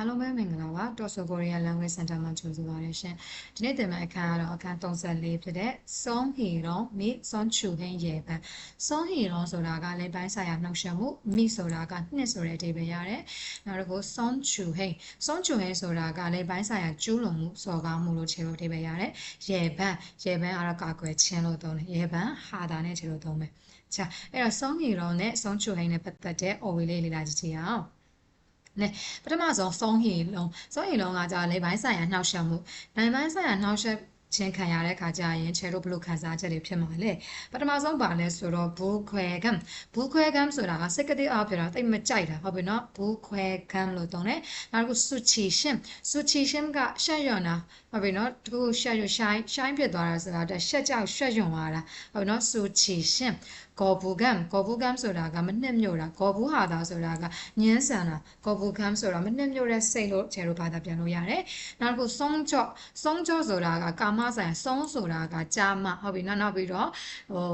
အားလုံးပဲမင်္ဂလာပါ Toso Korea Language Center မှာကြိုဆိုပါရရှင်ဒီနေ့သင်မယ့်အခန်းကတော့အခန်း34ဖြစ်တဲ့ Song Hee Rong မိ Song Chu Hen ရေပန် Song Hee Rong ဆိုတာကလည်းပိုင်းဆိုင်ရာနှောက်ယှက်မှုမိဆိုတာကနှစ်ဆိုတဲ့အဓိပ္ပာယ်ရတယ်နောက်တစ်ခု Song Chu Hen Song Chu Hen ဆိုတာကလည်းပိုင်းဆိုင်ရာကျူးလွန်မှုစော်ကားမှုလို့ခြေလို့အဓိပ္ပာယ်ရတယ်ရေပန်ရေပန်ကတော့ကာကွယ်ခြင်းလို့သုံးတယ်ရေပန်ဟာတာနဲ့ခြေလို့သုံးမယ်ချာအဲ့တော့ Song Hee Rong နဲ့ Song Chu Hen နဲ့ပတ်သက်တဲ့ OV လေးလေ့လာကြည့်ကြည့်အောင် နဲပထမဆုံးဆုံးဟီလုံးဆုံးဟီလုံးကကြာလေပိုင်းဆိုင်ရာနှောက်ယှက်မှုနိုင်ပိုင်းဆိုင်ရာနှောက်ယှက်ချင်းခံရတဲ့ခါကျရင်ချဲတို့ဘလို့ခံစားချက်တွေဖြစ်မှာလဲပထမဆုံးပါလဲဆိုတော့ဘူးခွဲကမ်ဘူးခွဲကမ်ဆိုတာကစိတ်ကတိအောက်ပြတာတိတ်မကြိုက်တာဟုတ်ပြီနော်ဘူးခွဲကမ်လို့သုံးတယ်နောက်တစ်ခုဆူချီရှင်ဆူချီရှင်ကရှက်ရွံ့တာ ဟုတ်ပြီနော်တခုရှက်ရွံ့ရှိုင်းရှိုင်းဖြစ်သွားတာဆိုတာတက်ရှက်ကြောက်ရှက်ရွံ့သွားတာဟုတ်ပြီနော်ဆူချီရှင်ဂေါ်ဘူကမ်ဂေါ်ဘူကမ်ဆိုတာကမနှစ်မြို့တာဂေါ်ဘူဟာတာဆိုတာကညင်းဆန်တာဂေါ်ဘူကမ်ဆိုတာမနှစ်မြို့တဲ့စိတ်လို့ခြေလို့ဘာသာပြန်လို့ရတယ်နောက်တစ်ခုဆုံးကြော့ဆုံးကြော့ဆိုတာကကာမဆိုင်ဆုံးဆိုတာကကြာမဟုတ်ပြီနောက်နောက်ပြီးတော့ဟို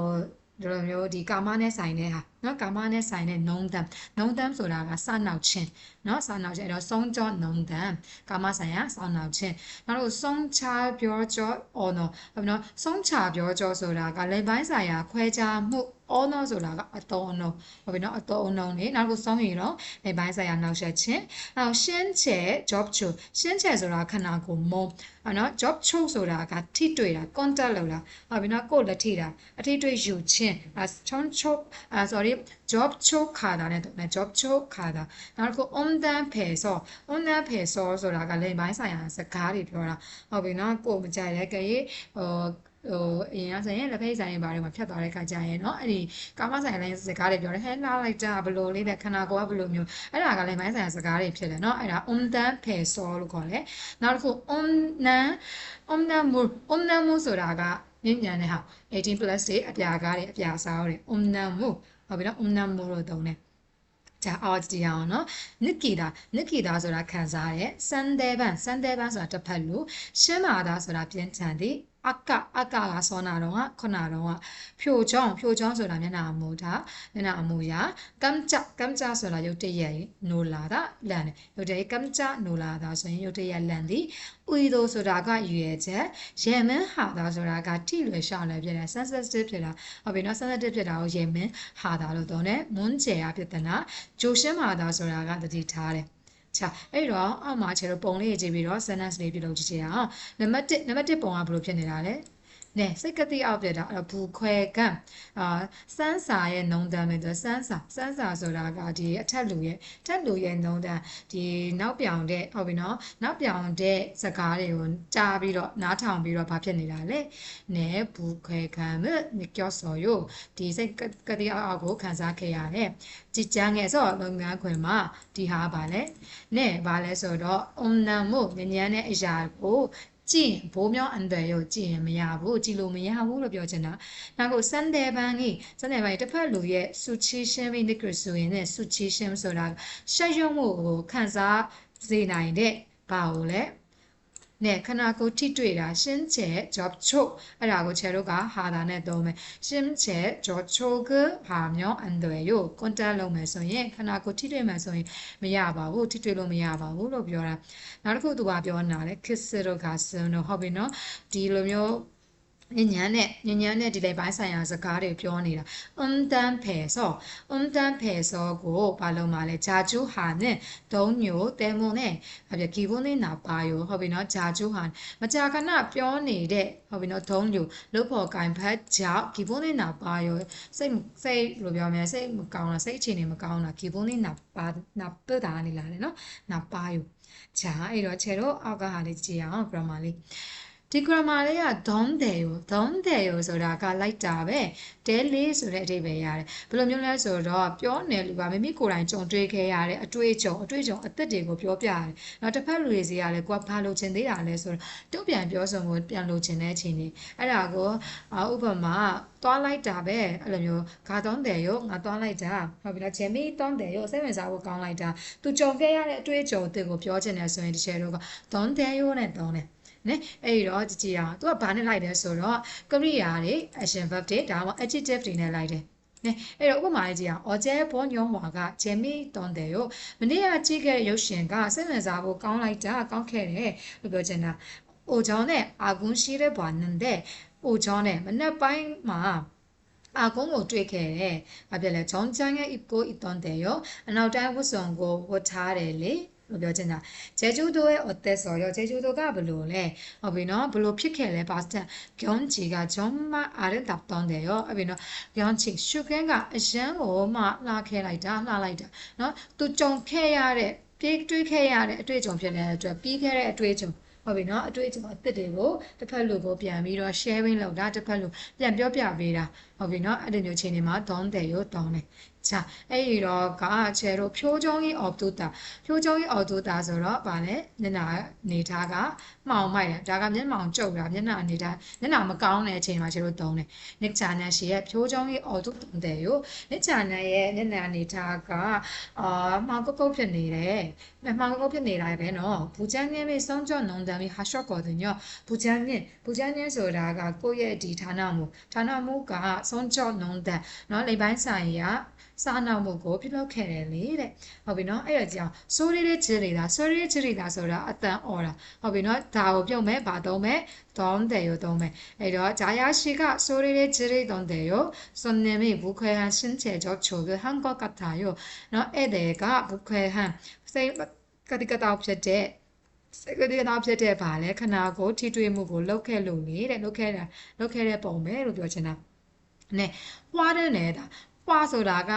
ဒီလိုမျိုးဒီကာမနဲ့ဆိုင်တဲ့ဟာเนาะကာမနဲ့ဆိုင်တဲ့နုံတမ်နုံတမ်ဆိုတာကစနောက်ချင်းเนาะစနောက်ချင်းအဲ့တော့ဆုံးကြောနုံတမ်ကာမဆိုင်ရာစနောက်ချင်းနောက်တော့ဆုံးချပြောကြောအော်နော်ဟုတ်နော်ဆုံးချပြောကြောဆိုတာကလေပိုင်းဆိုင်ရာခွဲခြားမှု honor ဆိုတာကအတော်အနှုံဟုတ်ပြီနော်အတော်အနှုံနေနောက်တစ်ခုဆုံးရင်တော့လေပိုင်းဆိုင်ရာနောက်ဆက်ခြင်းနောက်ရှင်းချဲ job ချိုရှင်းချဲဆိုတာခန္ဓာကိုယ်မုံဟုတ်နော် job ချိုဆိုတာကထိတွေ့တာ contact လုပ်တာဟုတ်ပြီနော်ကိုယ်လက်ထိတာအထိတွေ့ယူခြင်းအဲချွန်ချိုအဲ sorry job ချိုခါတာနဲ့တော့ job ချိုခါတာနောက်တစ်ခု on dan ဖယ်ဆော on dan ဖယ်ဆောဆိုတာကလေပိုင်းဆိုင်ရာစကားတွေပြောတာဟုတ်ပြီနော်ကိုယ်မကြိုက်တဲ့ကရေဟို ဟိုအရင်ကဆိုရင်လက်ဖိတ်ဆိုင်ဘာတွေမှာဖြတ်သွားတဲ့ခါကျရင်เนาะအဲ့ဒီကာမဆိုင်လိုင်းစကားတွေပြောတယ်ဟဲလာလိုက်တာဘလို့လေးတဲ့ခန္ဓာကိုယ်ကဘလို့မျိုးအဲ့ဒါကလည်းမိုင်းဆိုင်စကားတွေဖြစ်တယ်เนาะအဲ့ဒါ on dan ဖယ်ဆောလို့ခေါ်တယ်နောက်တစ်ခု on nan on nan mu on nan mu ဆိုတာကညဉ့်ညံတဲ့ဟာ18 plus တွေအပြာကားတွေအပြာစားတွေ on nan mu ဟုတ်ပြီနော် on nan mu လို့သုံးတယ်ဒါအော်ဒီအောင်နော်နစ်ကီတာနစ်ကီတာဆိုတာခံစားရဲစန်တဲဘန်စန်တဲဘန်ဆိုတာတစ်ဖက်လူရှင်းမာတာဆိုတာပြင်းထန်သည် အကအကကစောနာတော့ကခုနတော့ကဖြိုချောင်းဖြိုချောင်းဆိုတာမျက်နှာအမူတာမျက်နှာအမူရာကမ်ချကမ်ချဆိုတာရုတ်တရက်နိုလာတာလန်တယ်ရုတ်တရက်ကမ်ချနိုလာတာဆိုရင်ရုတ်တရက်လန်သည်ဦတိုဆိုတာကရွယ်ချက်ရေမင်းဟာတာဆိုတာကထိလွယ်ရှောင်းလွယ်ဖြစ်တယ် sensitive ဖြစ်တာဟုတ်ပြီနော် sensitive ဖြစ်တာကိုရေမင်းဟာတာလို့ပြောတယ်မွန်းကျယ်ရဖြစ်တဲ့နာဂျိုရှင်းဟာတာဆိုတာကတတိထားတယ် ချာအဲ့တော့အောက်မှာခြေတော့ပုံလေးရေးကြည့်ပြီးတော့ sentence လေးပြုလုပ်ကြည့်ချင်အောင်နံပါတ်1နံပါတ်1ပုံကဘယ်လိုဖြစ်နေတာလဲ နဲစိတ်ကတိအောက်ပြတာအဲ့ဘူခွဲကံအာစန်းစာရဲ့နှုံတန်းပဲဆိုစန်းစာစန်းစာဆိုတာကဒီအထက်လူရဲ့ထက်လူရဲ့နှုံတန်းဒီနောက်ပြောင်တဲ့ဟုတ်ပြီနော်နောက်ပြောင်တဲ့စကားတွေကိုကြားပြီးတော့နားထောင်ပြီးတော့ဘာဖြစ်နေတာလဲနဲဘူခွဲကံမကြောစော်ယိုဒီစိတ်ကတိအောက်ကိုခံစားခဲ့ရတယ်ကြည်ကြမ်းငယ်ဆိုလုပ်ငန်းခွင်မှာဒီဟာပါလဲနဲဘာလဲဆိုတော့အုံနံမှုညဉ့်ညမ်းတဲ့အရာကို ကြည့်ဘိုးမြောင်းအန်တယ်ရောကြည့်ရင်မရဘူးကြည့်လို့မရဘူးလို့ပြောချင်တာနောက်ကိုစန်တယ်ဘန်ကြီးစန်တယ်ဘန်တစ်ဖက်လူရဲ့ဆူချီရှင်းပြီးနိကရဆိုရင်လည်းဆူချီရှင်းဆိုတာရှက်ရုံမှုကိုခံစားစေနိုင်တဲ့ဘာကိုလဲ နဲ့ခနာကိုထိတွေ့တာရှင်းချဲ job ချုပ်အဲ့ဒါကိုချဲတို့ကဟာတာနဲ့သုံးမယ်ရှင်းချဲ job ချုပ်ကဟာမြောင်းအန်တယ်ရော contact လုပ်မယ်ဆိုရင်ခနာကိုထိတွေ့မယ်ဆိုရင်မရပါဘူးထိတွေ့လို့မရပါဘူးလို့ပြောတာနောက်တစ်ခုသူကပြောနေတာလေ kiss တို့ကစင်တို့ဟုတ်ပြီနော်ဒီလိုမျိုး ညဉ့်ညမ်းနဲ့ညဉ့်ညမ်းနဲ့ဒီလေပိုင်းဆိုင်ရာစကားတွေပြောနေတာအွန်တန်ဖဲဆောအွန်တန်ဖဲဆောကိုဘာလို့မှလဲဂျာကျူးဟာနဲ့ဒုံညိုတဲမွန်နဲ့အပြကီဘုန်းနဲ့နာပါယောဟုတ်ပြီနော်ဂျာကျူးဟာမကြာခဏပြောနေတဲ့ဟုတ်ပြီနော်ဒုံညိုလုတ်ဖို့ကင်ဖက်ကြောင့်ကီဘုန်းနဲ့နာပါယောစိတ်စိတ်လိုပြောမယ်စိတ်မကောင်းတာစိတ်အခြေအနေမကောင်းတာကီဘုန်းနဲ့နာပါနာပတာနေလာတယ်နော်နာပါယောဂျာအဲ့တော့ခြေတော့အောက်ကဟာလေးကြည့်အောင် grammar လေး ဒီ grammar လေးက don there ကို don there ကိုဆိုတာကလိုက်တာပဲ daily ဆိုတဲ့အဓိပ္ပာယ်ရတယ်ဘယ်လိုမျိုးလဲဆိုတော့ပြောနေလူကမိမိကိုယ်တိုင်ကြုံတွေ့ခဲ့ရတဲ့အတွေ့အကြုံအတွေ့အကြုံအသက်တွေကိုပြောပြရတယ်နောက်တစ်ဖက်လူတွေစီကလည်းကိုကဘာလို့ချင်သေးတာလဲဆိုတော့တုတ်ပြန်ပြောဆိုမှုပြန်လို့ချင်တဲ့အချိန်ကြီးအဲ့ဒါကိုဥပမာသွားလိုက်တာပဲအဲ့လိုမျိုးဂါတောင်းတယ်ရောငါသွားလိုက်တာဟုတ်ပြီလားဂျယ်မီတောင်းတယ်ရောစိတ်ဝင်စားဖို့ကောင်းလိုက်တာသူကြုံခဲ့ရတဲ့အတွေ့အကြုံအသစ်ကိုပြောချင်တယ်ဆိုရင်ဒီချေတို့ကတောင်းတယ်ရောနဲ့တောင်းတယ် နဲအဲ့တော့ကြည့်ကြည့်အောင်သူကဘာနဲ့လိုက်လဲဆိုတော့ကရိယာတွေ action verb တွေဒါမှမဟုတ် adjective တွေနဲ့လိုက်တယ် 네အဲ့တော့ဥပမာလေးကြည့်အောင်어제 본 영화가 재미있던데요မနေ့ကကြည့်ခဲ့တဲ့ရုပ်ရှင်ကစိတ်ဝင်စားဖို့ကောင်းလိုက်တာကောင်းခဲ့တယ်လို့ပြောချင်တာ오전에 아군시를 봤는데 오전에မနေ့ပိုင်းမှာအာကုန်းကိုတွေ့ခဲ့တယ်။ဘာဖြစ်လဲ။ဂျွန်ကျန်းရဲ့ 입고 있던데요. အနောက်တိုင်းဝတ်စုံကိုဝတ်ထားတယ်လေ။ လို့ပြောချင်တာဂျေဂျူဒိုရဲ့ author ဆိုတော့ဂျေဂျူဒိုကဘယ်လိုလဲဟုတ်ပြီနော်ဘယ်လိုဖြစ်ခဲ့လဲပါစတန်ဂွန်ဂျီကဂျွန်မအားရတပ်တောင်းတယ်ရောအဲ့ပြီနော်ဂွန်ဂျီရှုကန်းကအရန်ကိုမှလှခဲလိုက်တာလှလိုက်တာနော်သူကြုံခဲ့ရတဲ့ပြေးတွေးခဲ့ရတဲ့အတွေ့အကြုံဖြစ်နေတဲ့အတွက်ပြီးခဲ့တဲ့အတွေ့အကြုံဟုတ်ပြီနော်အတွေ့အကြုံအသစ်တွေကိုတစ်ဖက်လူကိုပြန်ပြီးတော့ sharing လုပ်တာတစ်ဖက်လူပြန်ပြောပြပေးတာဟုတ်ပြီနော်အဲ့ဒီမျိုးချိန်တွေမှာ down တယ်ရော down တယ် 자အဲ့ဒီတော့ကကျဲတို့ဖြိုးချုံကြီး obtuta ဖြိုးချုံကြီး obtuta ဆိုတော့ဗာလဲမျက်နှာနေထားကမှောင်မိုက်တယ်ဒါကမျက်မှောင်ကျုပ်တာမျက်နှာနေထားမျက်နှာမကောင်းတဲ့အချိန်မှာကျတို့တုံးတယ် nick channel ရှိရဲ့ဖြိုးချုံကြီး obtu တုံးတယ်ရော nick channel ရဲ့မျက်နှာနေထားကအာမှောင်ကုတ်ကုတ်ဖြစ်နေတယ်မှောင်ကုတ်ကုတ်ဖြစ်နေတာပဲနော်ဘူချန်းငင်းပြီးဆုံးကြောနုံတမ်းပြီး hashot ကော်တယ်ညဘူချန်းငင်းဘူချန်းငင်းဆိုတာကကိုယ့်ရဲ့ဒီဌာနမှုဌာနမှုကဆုံးကြောနုံတမ်းနော်လိပ်ပိုင်းဆိုင်ရာ စာနာမှုကိုပြုလုပ်ခဲ့တယ်လေတဲ့ဟုတ်ပြီနော်အဲ့တော့ကြောင်ဆိုရီလေးချစ်နေတာဆိုရီလေးချစ်နေတာဆိုတာအတန်អော်တာဟုတ်ပြီနော်ဒါကိုပြုတ်မဲ့ဘာသုံးမဲ့သုံးတယ်ရောသုံးမဲ့အဲ့တော့ဂျာယာရှိကဆိုရီလေးချစ်နေသုံးတယ်ရောစွန်နေမိဘူခွဲဟန်ရှင်းချေကြောချိုကဟန်ကောကတ်တာရောနော်အဲ့တဲ့ကဘူခွဲဟန်စိတ်ကတိကတောက်ဖြစ်တဲ့စကတိကတောက်ဖြစ်တဲ့ဗာလဲခနာကိုထိတွေ့မှုကိုလောက်ခဲ့လို့လေတဲ့လောက်ခဲ့တာလောက်ခဲ့တဲ့ပုံပဲလို့ပြောချင်တာနဲ့ပွားတဲ့နေတာ ဖွာဆိုတာက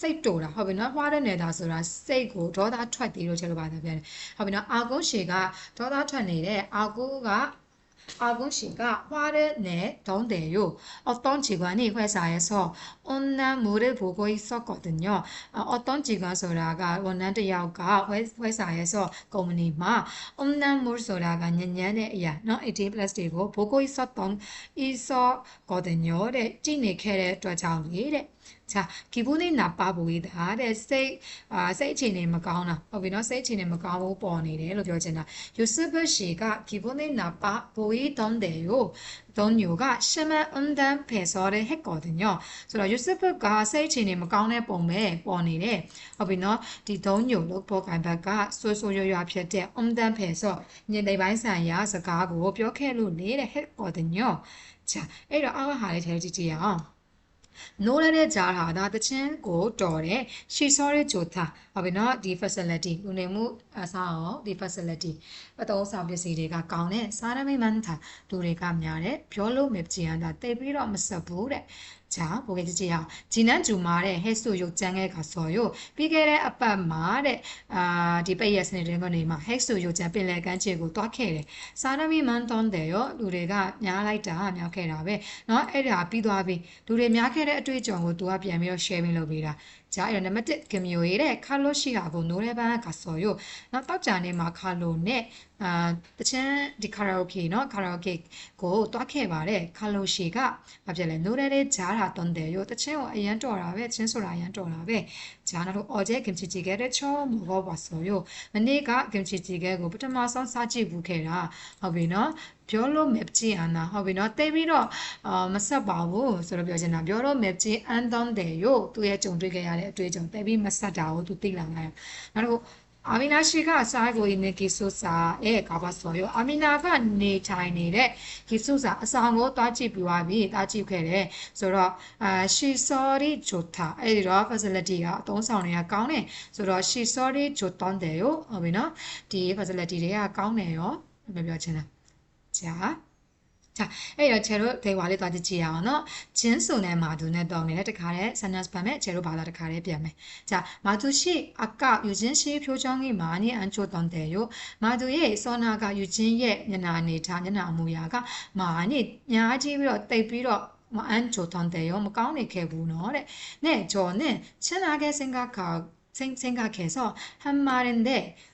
စိတ်တူတာဟုတ်ပြီနော်ဖွာတဲ့နေတာဆိုတာစိတ်ကိုဒေါသထွက်သေးလို့ချက်လို့ပါတယ်ပြန်ဟုတ်ပြီနော်အာကုန်းရှည်ကဒေါသထွက်နေတဲ့အာကုကအာကုန်းရှင်ကဖွာတဲ့နဲ့ဒုံတယ်ရို့အသွန်ချီကနေခွဲစားရဲဆောအွန်နန်မိုးတဲ့ဘိုကိုဆော့ကော်တညောအသွန်ချီကဆိုတာကဝန်ထမ်းတယောက်ကခွဲခွဲစားရဲဆောကုမ္ပဏီမှာအွန်နန်မိုးဆိုတာကညဉ့်ညမ်းတဲ့အရာနော်18 plus တွေကိုဘိုကိုဆော့တုံးဤဆော့ကော်တညောတဲ့ကြည့်နေခဲ့တဲ့အတွက်ကြောင့်လေတဲ့ 자 기분이 나빠 보이다တဲ့စိတ်အာစိတ်အခြေအနေမကောင်းတာဟုတ်ပြီနော်စိတ်အခြေအနေမကောင်းဘူးပေါ်နေတယ်လို့ပြောချင်တာ유스프 씨가 기분이 나빠 보이던데요 동료가 심한 응단 배설을 했거든요ဆိုတော့ 유스프가စိတ်အခြေအနေမကောင်းတဲ့ပုံပဲပေါ်နေတယ်ဟုတ်ပြီနော်ဒီ동료လို့ပေါ်ကန်ဘက်ကဆွဆွရွရွဖြစ်တဲ့응단 배설ညနေပိုင်းဆိုင်ရာစကားကိုပြောခဲ့လို့နေတဲ့ 했거든요 자အဲ့တော့အောက်ကဟာလေးထဲကြည့်ကြည့်အောင် နိုးရတဲ့ကြားဟာဒါတချင်းကိုတော်တယ်ရှီဆောရဲဂျိုတာဟုတ်ပြီနော်ဒီ facility လူနေမှုအစားအောင်ဒီ facility အသုံးဆောင်ပစ္စည်းတွေကကောင်းတဲ့စားရမိမှန်တာလူတွေကများတယ်ပြောလို့မကြည့်ရတာတိတ်ပြီးတော့မဆက်ဘူးတဲ့ ကြာပိုကေကြည့်အောင်ဂျီနန်ဂျူမာတဲ့ဟဲဆိုယုတ်ကျန်းခဲ့ခါဆော်ယုတ်ပြီးခဲ့တဲ့အပတ်မှာတဲ့အာဒီပိတ်ရက်စနေတင်ကနေမှာဟဲဆိုယုတ်ကျန်းပင်လယ်ကမ်းခြေကိုတွားခဲ့တယ်စာရမီမန်တွန်တယ်ရောလူတွေကများလိုက်တာများခဲ့တာပဲเนาะအဲ့ဒါပြီးသွားပြီလူတွေများခဲ့တဲ့အတွေ့အကြုံကိုသူကပြန်ပြီးတော့ share ပင်းလုပ်ပေးတာကြာအဲ့တော့နံပါတ်1ကင်မီယိုရဲ့ကာလိုရှိဟာကိုနိုးတဲ့ဘန်းကဆော်ယုတ်နောက်တောက်ကြနေမှာကာလိုနဲ့အာတချင်းဒီကာရာအိုကေနော်ကာရာအိုကေကိုတွားခဲ့ပါတယ်ခါလိုရှီကဘာဖြစ်လဲနိုးတဲ့တဲ့ဂျားတာတွန်တယ်ရောတချင်းကိုအရန်တော်တာပဲချင်းဆိုတာအရန်တော်တာပဲဂျားနာတို့အော်ဂျဲကင်ချီချီကဲတဲ့ချောမဘောပါဆိုရောမနေ့ကကင်ချီချီကဲကိုပထမဆုံးစကြည့်ဘူးခဲ့တာဟုတ်ပြီနော်ပြောလို့မကြည့်အနာဟုတ်ပြီနော်တိတ်ပြီးတော့အာမဆက်ပါဘူးဆိုတော့ပြောချင်တာပြောလို့မကြည့်အန်တောင်းတယ်ရောသူရဲ့ကြုံတွေ့ခဲ့ရတဲ့အတွေ့အကြုံတိတ်ပြီးမဆက်တာကိုသူသိလာငါနောက်တစ်ခု အာမီနာရှိကစားကိုနေကီဆူစာအဲကဘာဆိုရောအာမီနာကနေထိုင်နေတဲ့ကီဆူစာအဆောင်ကိုတွားကြည့်ပြီးသွားပြီတွားကြည့်ခဲ့တယ်ဆိုတော့အာ she sorry ဂျိုတာအဲ့ဒီတော့ facility ကအသုံးဆောင်တွေကကောင်းတယ်ဆိုတော့ she sorry ဂျိုတွန်တယ်ရောဟုတ်ပြီနော်ဒီ facility တွေကကောင်းတယ်ရောမပြောချင်လားကြာ 자အဲ့တော့ 제로 ဒေဝါလေးသွားကြည့်ကြည့်ရအောင်နော်ဂျင်းစုံနဲ့မာသူနဲ့တောင်းနေတဲ့တခါတဲ့ sentence ပါမယ် 제로 ဘာသာတခါတဲ့ပြန်မယ်자မာသူရှိအကယူဂျင်းရှိဖြိုးချောင်းကြီးမာနီအန်ချိုတောင်းတယ်ယိုမာသူရဲ့စောနာကယူဂျင်းရဲ့ညနာအနေထားညနာအမူအရာကမာနီညာကြီးပြီးတော့တိတ်ပြီးတော့မအန်ချိုတောင်းတယ်ယိုမကောင်းနေခဲ့ဘူးနော်တဲ့နဲ့ဂျော်နဲ့ချင်းလာခဲ့စင်ကခါ 생각해서 한말인데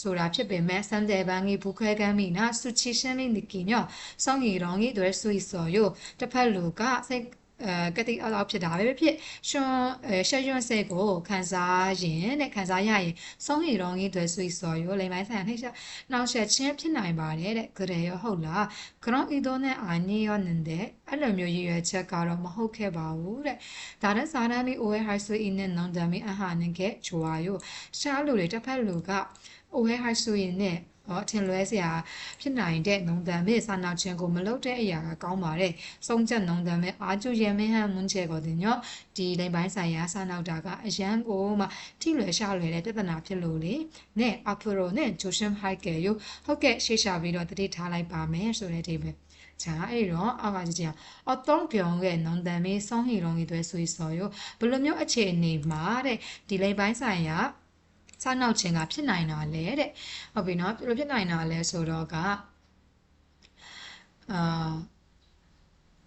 ဆိုတာဖြစ်ပေမဲ့စံတဲ့ဘန်းကြီးဘူးခွဲကမ်းမိနာစုချီရှင်းမိနိကီညောစောင်းရီရောင်ကြီးတွေဆွေစော်ယိုတစ်ဖက်လူကစိတ်အဲကတိအလောက်ဖြစ်တာပဲဖြစ်ရှင်အဲရှရွန့်စိတ်ကိုခံစားရင်တဲ့ခံစားရရင်ဆုံးရီရောင်ကြီးတွေဆွေစော်ရိုလိမ်ပိုင်းဆိုင်ရာနှိမ့်ချက်နောက်ဆက်ချင်းဖြစ်နိုင်ပါတယ်တဲ့ကြရရဟုတ်လားကရောဤတော့နဲ့အာနီရောနင်တဲ့အဲ့လိုမျိုးရည်ရွယ်ချက်ကတော့မဟုတ်ခဲ့ပါဘူးတဲ့ဒါနဲ့စာရမ်းမီအိုဝဲဟိုက်ဆွေအင်းနဲ့နောင်တမီအဟာနင်ကချွာယောရှားလူတွေတစ်ဖက်လူက အိုဝဲဟိုက်ဆွေနဲ့အော်အထင်လွဲစရာဖြစ်နိုင်တဲ့နုံတန်မဲ့စာနာခြင်းကိုမလုပ်တဲ့အရာကကောင်းပါတယ်။စုံချက်နုံတန်မဲ့အာကျူရဲမင်းဟန်မွန်းချေကိုတင်ညော့ဒီလိမ်ပိုင်းဆိုင်ရာစာနောက်တာကအရန်ကိုမှထိလွယ်ရှာလွယ်တဲ့ပြဿနာဖြစ်လို့လေ။နဲ့အဖရိုနဲ့ဂျိုရှင်ဟိုက်ကယ်ယိုဟုတ်ကဲ့ရှေ့ရှာပြီးတော့တတိထားလိုက်ပါမယ်ဆိုတဲ့အထိပဲ။ဂျာအဲ့တော့အောက်ကကြည့်ကြအတုံးပြောင်းရဲ့နုံတန်မေးစောင်းဟီရုံကြီးတွေဆွေစော်ရောဘယ်လိုမျိုးအခြေအနေမှာတဲ့ဒီလိမ်ပိုင်းဆိုင်ရာ စနောက်ခြင်းကဖြစ်နိုင်တာလဲတဲ့ဟုတ်ပြီနော်ဘယ်လိုဖြစ်နိုင်တာလဲဆိုတော့ကအာ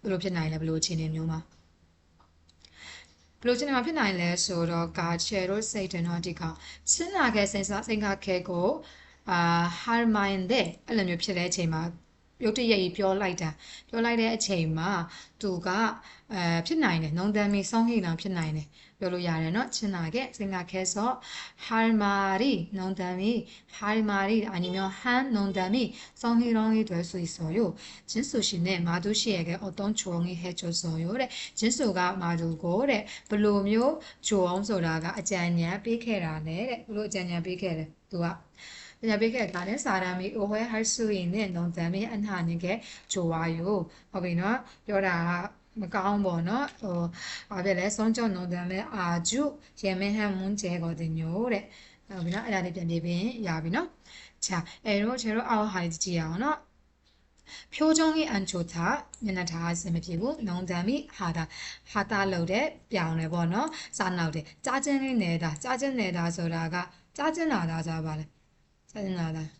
ဘယ်လိုဖြစ်နိုင်လဲဘယ်လိုအခြေအနေမျိုးမှာဘယ်လိုအခြေအနေမှာဖြစ်နိုင်လဲဆိုတော့ကာချေတို့စိတ်တယ်နော်ဒီကောင်ချင်းလာခဲ့စိတ်စားစိတ်ကခဲကိုအာဟာမိုင်းတဲ့အဲ့လိုမျိုးဖြစ်တဲ့အချိန်မှာရုတ်တရက်ကြီးပြောလိုက်တာပြောလိုက်တဲ့အချိန်မှာသူကအဲဖြစ်နိုင်တယ်နုံတမ်းမီစောင်းဟိလောင်ဖြစ်နိုင်တယ် ပြောလို့ရတယ်เนาะချင်းနာခဲ့စင်ကခဲဆော့ဟာမာရီနုံတမ်းမီဟာမာရီအနီမျိုးဟန်နုံတမ်းမီစောင်းဟိလောင်ဟိတွေဆွေဆော်ယိုချင်းဆူရှင်နဲ့မာဒူရှိရကအတုံးချုံဟိဟဲချိုဆော်ယိုတဲ့ချင်းဆူကမာဒူကိုတဲ့ဘလိုမျိုးဂျိုအောင်ဆိုတာကအကြံဉာဏ်ပေးခဲ့တာနဲ့တဲ့ဘလို့အကြံဉာဏ်ပေးခဲ့တယ်သူကပညာပေးခဲ့တာနဲ့စာရမ်းမီအိုဝဲဟိုက်ဆူရင်နဲ့နုံတမ်းမီအနာနေကဂျိုဝါယိုဟုတ်ပြီနော်ပြောတာက မကောင်းပေါ့နော်ဟိုဘာဖြစ်လဲစွန်ကြောင့်နုံတမ်းမဲ့အာဂျုရေမင်းဟန်မွန်းကျဲကိုတင်ညိုတဲ့ဟုတ်ပြီနော်အဲ့ဒါလေးပြန်ပြပြရင်ရပြီနော်ချာအဲ့တော့ချေတော့အောက်ဟာကြည့်ရအောင်နော်ဖြိုးချုံကြီးအန်ချိုတာမျက်နှာထားစင်မဖြစ်ဘူးနုံတမ်းမိဟာတာဟာတာလို့တဲ့ပြောင်းတယ်ပေါ့နော်စားနောက်တယ်ကြားချင်းလေးနေတာကြားချင်းနေတာဆိုတာကကြားချင်းလာတာစားပါလေကြားချင်းလာတာ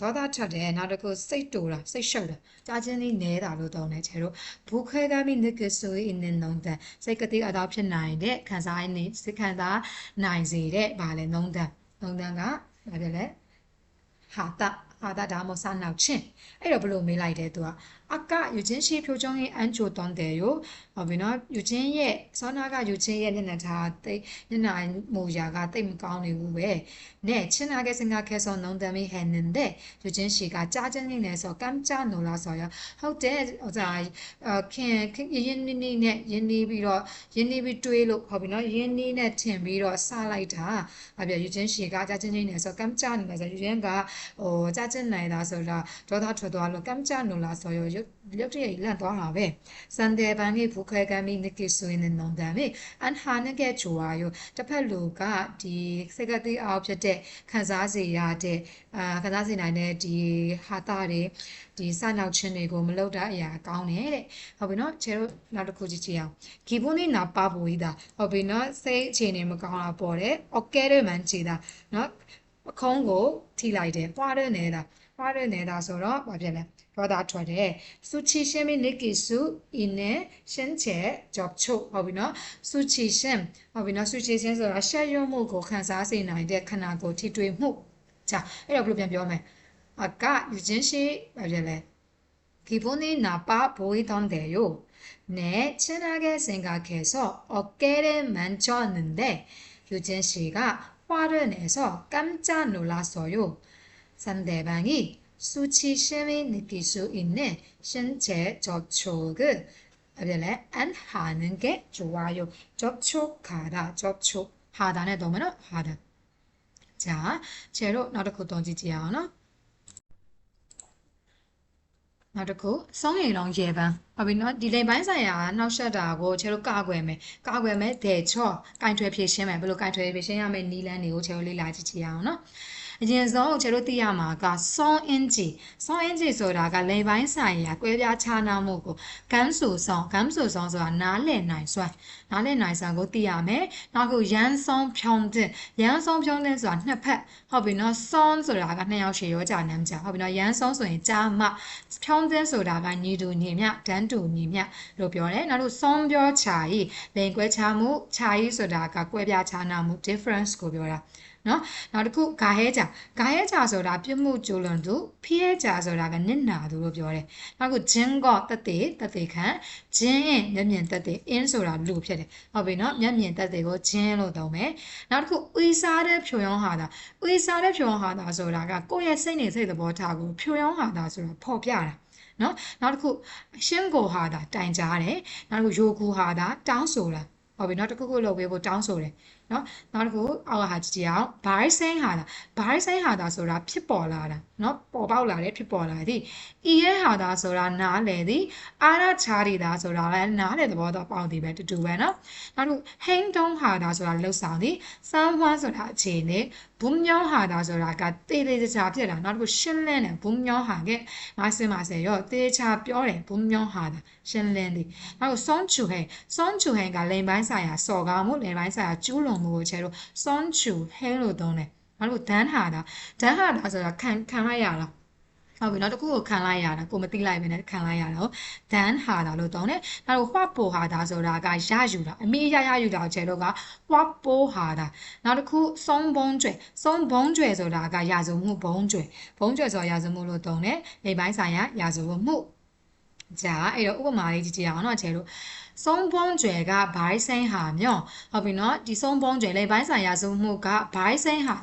ဒေါသထွက်တယ်နောက်တစ်ခုစိတ်တူတာစိတ်ရှုပ်တာကြာချင်းလေးနဲတာလို့တောင်းတယ်ချေတို့ဘူခဲကမိနကဆိုအင်းနုံတန်စိတ်ကတိအတော့ဖြစ်နိုင်တဲ့ခံစားရင်းစိတ်ခံစားနိုင်စေတဲ့ဗာလဲနုံတန်နုံတန်ကဘာဖြစ်လဲဟာတာဟာတာဒါမှမဟုတ်စနောက်ချင်းအဲ့တော့ဘလို့မေးလိုက်တယ်သူက အကယူချင်းရှိဖြိုးချုံးရင်အန်ချိုတောင်းတယ်ရောဟုတ်ပြီနော်ယူချင်းရဲ့စောနာကယူချင်းရဲ့မျက်နှာထားတိတ်မျက်နှာမူရာကတိတ်မကောင်းနေဘူးပဲနဲ့ချင်းနာကစင်ကခဲဆောနုံတမီဟန်နန်တဲ့ယူချင်းရှိကကြားချင်းနေလဲဆိုကမ်ချာနိုလာဆိုရဟုတ်တယ်ဟိုစာခင်ခင်ရင်းနေနေနဲ့ရင်းနေပြီးတော့ရင်းနေပြီးတွေးလို့ဟုတ်ပြီနော်ရင်းနေနဲ့ထင်ပြီးတော့စလိုက်တာအပြယူချင်းရှိကကြားချင်းနေဆိုကမ်ချာနေလဲဆိုယူချင်းကဟိုကြားချင်းနိုင်တာဆိုတော့ဒေါသထွက်သွားလို့ကမ်ချာနိုလာဆိုရရုပ်ရုပ်တရက်လန့်သွားတာပဲစန်တယ်ဘန်ကြီးဘူခဲကမ်းမီနကိဆွေနဲ့နုံတမ်းမေအန်ဟာနကဲချူဝါယိုတစ်ဖက်လူကဒီစကတိအောက်ဖြစ်တဲ့ခံစားစေရတဲ့အာခံစားစေနိုင်တဲ့ဒီဟာတာတွေဒီစနောက်ချင်းတွေကိုမလုပ်တာအရာကောင်းတယ်တဲ့ဟုတ်ပြီနော်ချေတို့နောက်တစ်ခုကြည့်ကြည့်အောင်ဂီဘွန်းလေးနာပါပူဤတာဟုတ်ပြီနော်စိတ်အခြေအနေမကောင်းတာပေါ်တယ်โอเคတဲ့မှန်ကြည်တာနော်အခုံးကိုထိလိုက်တယ်ပွားတဲ့နေတာပွားတဲ့နေတာဆိုတော့ဘာဖြစ်လဲ ဒေါသထွက်တယ်စုချီရှင်းမနိကိစုအင်းနဲ့ရှင်းချေကြောက်ချုပ်ဟုတ်ပြီနော်စုချီရှင်းဟုတ်ပြီနော်စုချီရှင်းဆိုတာရှက်ရွံ့မှုကိုခံစားစေနိုင်တဲ့ခန္ဓာကိုယ်ထိတွေ့မှု자အဲ့တော့ဘယ်လိုပြန်ပြောမလဲအကယူချင်းရှိဘာဖြစ်လဲ기본이나빠보이던데요네친하게생각해서어깨를만졌는데유진씨가화를내서깜짝놀랐어요상대방이 수치심이 느낄 수 있는 신체 접촉을 안 하는 게 좋아요. 접촉하다, 접촉하다는 도면은 하다. 자, 제로 나르코 던지지 않아? နောက်တစ်ခုစောင်းရိန်လောင်းရေပန်းဟုတ်ပြီနော်ဒီလိမ်ပိုင်းဆိုင်ရာနှောက်ရှက်တာကိုခြေတို့ကာကွယ်မယ်ကာကွယ်မယ်ဒဲချော့ကင်ထွယ်ဖြည့်ရှင်းမယ်ဘယ်လိုကင်ထွယ်ဖြည့်ရှင်းရမယ်နီလန်းတွေကိုခြေတို့လေ့လာကြည့်ကြည့်အောင်နော် အရင်ဆုံးကျတို့သိရမှာကစောင်းအင်ဂျီစောင်းအင်ဂျီဆိုတာကလိမ်ပိုင်းဆိုင်ရာကွဲပြားခြားနားမှုကိုကမ်းဆူဆောင်ကမ်းဆူဆောင်ဆိုတာနားလည်နိုင်စွမ်းနားလည်နိုင်စွမ်းကိုသိရမယ်နောက်ခုရန်ဆောင်ဖြောင်းတဲ့ရန်ဆောင်ဖြောင်းတဲ့ဆိုတာနှစ်ဖက်ဟုတ်ပြီနော်ဆောင်းဆိုတာကနှစ်ယောက်ရှည်ရောကြာနမ်းကြဟုတ်ပြီနော်ရန်ဆောင်ဆိုရင်ကြာမဖြောင်းတဲ့ဆိုတာကညီတူညီမျှတန်းတူညီမျှလို့ပြောတယ်နောက်လို့ဆောင်းပြောချာဤလိန်ကွဲခြားမှုခြားဤဆိုတာကကွဲပြားခြားနားမှု difference ကိုပြောတာ နော်နောက်တစ်ခုဂါဟဲကြဂါဟဲကြဆိုတာပြစ်မှုကျူးလွန်သူဖိရဲကြဆိုတာကနစ်နာသူလို့ပြောတယ်နောက်တစ်ခုဂျင်းကောတက်တေတက်တေခံဂျင်းရင်မျက်မြင်တက်တေအင်းဆိုတာလူဖြစ်တယ်ဟုတ်ပြီနော်မျက်မြင်တက်တေကိုဂျင်းလို့သုံးမယ်နောက်တစ်ခုဦစားတဲ့ဖြိုရောင်းဟာတာဦစားတဲ့ဖြိုရောင်းဟာတာဆိုတာကကိုယ့်ရဲ့စိတ်နေစိတ်သဘောထားကိုဖြိုရောင်းဟာတာဆိုတာဖော်ပြတာနော်နောက်တစ်ခုရှင်းကိုဟာတာတိုင်ကြားတယ်နောက်တစ်ခုယိုကူဟာတာတောင်းဆိုတာဟုတ်ပြီနော်တစ်ခုခုလုပ်ပေးဖို့တောင်းဆိုတယ် နော်နောက်တစ်ခုအောက်ကဟာကြည့်ကြည့်အောင်ဘိုင်းဆိုင်ဟာတာဘိုင်းဆိုင်ဟာတာဆိုတာဖြစ်ပေါ်လာတာနော်ပေါ်ပေါက်လာတယ်ဖြစ်ပေါ်လာသည်ဤရဲ့ဟာတာဆိုတာနားလေသည်အာရချာရီတာဆိုတာလည်းနားလေသဘောတော့ပေါက်သည်ပဲတူတူပဲနော်နောက်တစ်ခုဟိန်းတုံးဟာတာဆိုတာလှုပ်ဆောင်သည်စမ်းဝါဆိုတာအခြေအနေ ဘုံညောင်းဟာတာဆိုတာကတေးသေးချာဖြစ်တာနောက်တစ်ခုရှင်းလင်းတယ်ဘုံညောင်းဟာကမဆင်မဆယ်ရောတေးချာပြောတယ်ဘုံညောင်းဟာတာရှင်းလင်းသည်နောက်တစ်ခုစောင်းချူဟဲစောင်းချူဟဲကလိန်ပိုင်းဆိုင်ရာစော်ကားမှုလိန်ပိုင်းဆိုင်ရာကျူးလွန်မှုကိုချဲလို့စောင်းချူဟဲလို့သုံးတယ်နောက်တစ်ခုဒန်းဟာတာဒန်းဟာတာဆိုတာခံခံလိုက်ရတာ ဟုတ်ပြီနောက်တစ်ခုကိုခံလိုက်ရတာကိုမသိလိုက်ဘဲနဲ့ခံလိုက်ရတာကို then ဟာတာလို့တောင်းတယ်နောက်တော့ what ပိုဟာတာဆိုတာကရယူတာအမေရရယူတာချေတော့က what ပိုဟာတာနောက်တစ်ခုဆုံးဘုံကျွဲဆုံးဘုံကျွဲဆိုတာကရာဇုံမှုဘုံကျွဲဘုံကျွဲဆိုတာရာဇုံမှုလို့တောင်းတယ်နေပိုင်းဆိုင်ရာရာဇုံမှုကြာအဲ့တော့ဥပမာလေးကြည့်ကြအောင်နော်ချေတော့ ဆုံးဘုံကျွဲကဘိုင်းဆိုင်ဟာမြော့ဟုတ်ပြီနော်ဒီဆုံးဘုံကျွဲလေပိုင်းဆိုင်ရာစုမှုကဘိုင်းဆိုင်ဟာ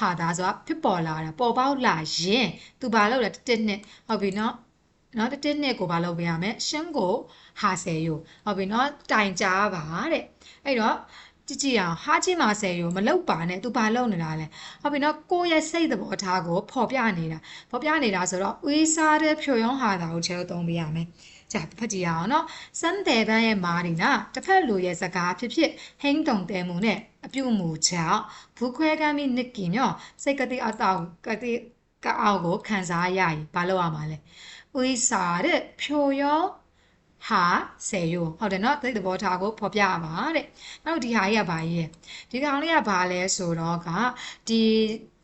ဟာဒါဆိုတာဖြစ်ပေါ်လာတာပေါ်ပေါက်လာရင်သူဘာလုပ်လဲတစ်နှစ်ဟုတ်ပြီနော်နော်တစ်တစ်နှစ်ကိုဘာလုပ်ပေးရမလဲရှင်းကိုဟာဆယ်ယူဟုတ်ပြီနော်တိုင်ကြားပါတဲ့အဲ့တော့ကြည့်ကြည့်အောင်ဟာချင်းမဆယ်ယူမလောက်ပါနဲ့သူဘာလုပ်နေတာလဲဟုတ်ပြီနော်ကိုယ့်ရဲ့စိတ်သဘောထားကိုဖော်ပြနေတာဖော်ပြနေတာဆိုတော့ဝေးစားတဲ့ဖြိုရောင်းဟာတာကိုချဲသုံးပေးရမယ် 자ဖတ်ကြည့်ရအောင်နော်စမ်းတယ်ပန်းရဲ့မာရီနာတစ်ဖက်လူရဲ့စကားဖြစ်ဖြစ်ဟင်းတုံတဲမှုနဲ့အပြုတ်မှုကြောင့်ဘူခွဲကမ်းပြီးနစ်ကင်မြော့စိတ်ကတိအတောက်ကတိကအောက်ကိုခံစားရရင်ဘာလုပ်ရမှာလဲဥိစာတဲ့ဖြိုရောဟာဆယ်ရိုးဟုတ်တယ်နော်သိသဘောထားကိုဖော်ပြပါတဲ့နောက်ဒီဟာကြီးကဘာကြီးလဲဒီကောင်လေးကဘာလဲဆိုတော့ကဒီ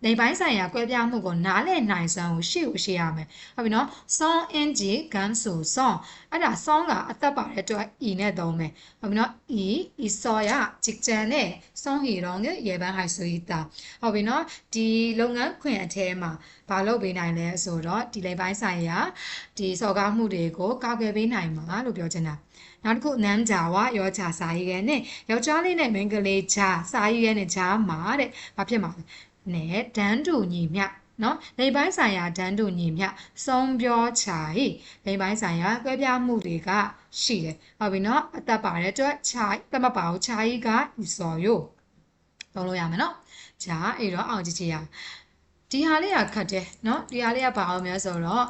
နေပိုင်းဆိုင်ရာကွဲပြားမှုကိုနားလည်နိုင်စွမ်းကိုရှေ့ကိုရှေ့ရမယ်ဟုတ်ပြီနော် song ng ကန်ဆို song အဲ့ဒါ song ကအသက်ပါတဲ့အတွက် e နဲ့သုံးမယ်ဟုတ်ပြီနော် e e ဆောရဂျစ်ချန်နဲ့ song ဟီရောင်းရဲ့ရေပန်းဟိုက်ဆိုတာဟုတ်ပြီနော်ဒီလုပ်ငန်းခွင်အထဲမှာဘာလုပ်ပေးနိုင်လဲဆိုတော့ဒီလေပိုင်းဆိုင်ရာဒီစော်ကားမှုတွေကိုကောက်ွယ်ပေးနိုင်မှာလို့ပြောချင်တာနောက်တစ်ခုနမ်းဂျာဝရောချာစာရေးရဲနဲ့ယောက်ျားလေးနဲ့မိန်းကလေးဂျာစာရေးရဲနဲ့ဂျာမှာတဲ့ဘာဖြစ်မှာလဲ နဲ့ဒန်းတူညီမျှနော်လိမ်ပိုင်းဆိုင်ရာဒန်းတူညီမျှစုံပြောချာဟိလိမ်ပိုင်းဆိုင်ရာကွဲပြားမှုတွေကရှိတယ်ဟုတ်ပြီနော်အသက်ပါတဲ့အတွက်ခြာတမပါဘူးခြာကြီးကဤစော်ရို့သုံးလို့ရမယ်နော်ဂျာအဲ့တော့အောင်ကြည့်ကြည့်ရဒီဟာလေးကခတ်တယ်နော်ဒီဟာလေးကဘာအောင်များဆိုတော့